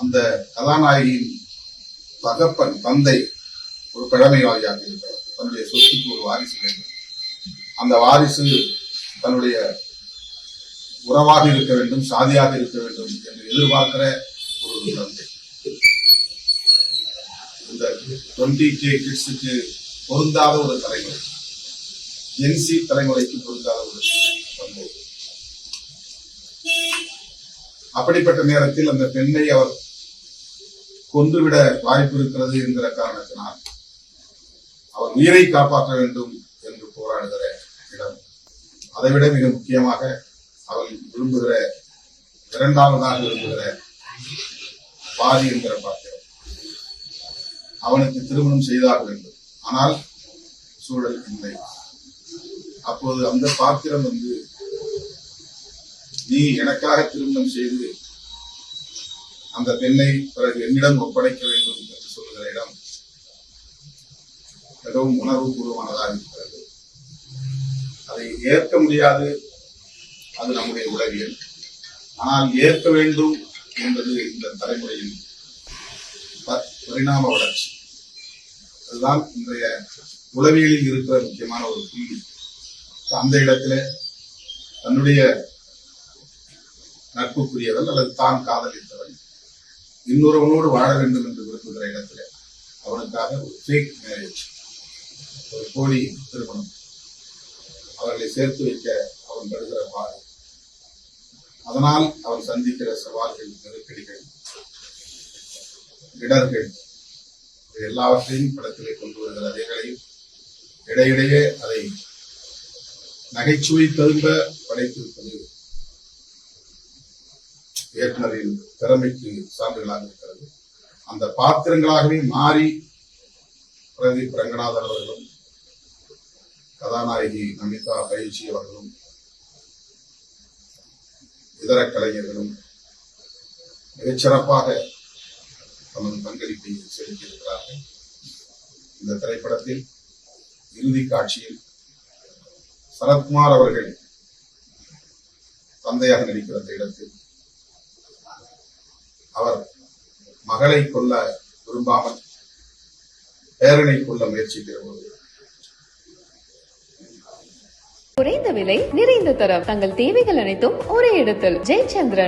அந்த கதாநாயகியின் தகப்பன் தந்தை ஒரு பழமைவாதியாக இருக்கிறார். தன்னுடைய சொத்துக்கு ஒரு வாரிசு வேண்டும். அந்த வாரிசு தன்னுடைய உறவாக இருக்க வேண்டும் சாதியாக இருக்க வேண்டும் என்று எதிர்பார்க்கிற ஒரு தந்தை. இந்த டுவெண்ட்டி கே கிட்ஸுக்கு பொருந்தாத ஒரு தலைமுறை. என்சி தலைமுறைக்கு பொருந்தாத ஒரு தந்தை. அப்படிப்பட்ட நேரத்தில் அந்த பெண்ணை அவர் கொன்றுவிட வாய்ப்பு இருக்கிறது என்கிற காரணத்தினால் அவர் உயிரை காப்பாற்ற வேண்டும் என்று போராடுகிற இடம். அதைவிட மிக முக்கியமாக அவள் விரும்புகிற இரண்டாவதாக விரும்புகிற பாதி என்கிற பாத்திரம். அவனுக்கு திருமணம் செய்தாக வேண்டும். ஆனால் சூழல் இல்லை. அப்போது அந்த பாத்திரம் வந்து நீ எனக்காக திருமணம் செய்து அந்த பெண்ணை பிறகு என்னிடம் ஒப்படைக்க வேண்டும் என்று சொல்லுகிற இடம் மிகவும் உணர்வு பூர்வமானதாக இருக்கிறது. அதை ஏற்க முடியாது. அது நம்முடைய உளவியல். ஆனால் ஏற்க வேண்டும் என்பது இந்த தலைமுறையின் பரிணாம வளர்ச்சி. அதுதான் இன்றைய உளவியலில் இருக்கிற முக்கியமான ஒரு புள்ளி. அந்த இடத்துல தன்னுடைய நட்புக்குரியவன் அல்லது தான் காதலித்தவன் இன்னொருவனோடு வாழ வேண்டும் என்று விரும்புகிற இடத்துல அவனுக்காக ஒரு ஃபேக் மேரேஜ் ஒரு போலி திருமணம் அவர்களை சேர்த்து வைக்க அவன் படுகிற பாடு. அதனால் அவன் சந்திக்கிற சவால்கள் நெருக்கடிகள் இடர்கள் எல்லாவற்றையும் படத்திலே கொண்டு வருகிற அதைகளையும் இடையிடையே அதை நகைச்சுவை தரும்ப படைத்திருப்பது இயக்குனரின் திறமைக்கு சான்றுகளாக இருக்கிறது. அந்த பாத்திரங்களாகவே மாறி பிரதீப் ரங்கநாதன் அவர்களும் கதாநாயகி நமிதா பயிற்சி அவர்களும் இதர கலைஞர்களும் மிகச்சிறப்பாக தமது பங்களிப்பை செலுத்தியிருக்கிறார்கள். இந்த திரைப்படத்தில் இறுதி காட்சியில் சரத்குமார் அவர்கள் தந்தையாக நடிக்கிற இடத்தில் அவர் மகளை கொல்ல விரும்பாமல் பேரனை கொல்ல முயற்சிக்கிற போது. குறைந்த விலை நிறைந்த தரம். தங்கள் தேவைகள் அனைத்தும் ஒரே இடத்தில். ஜெயச்சந்திரன்.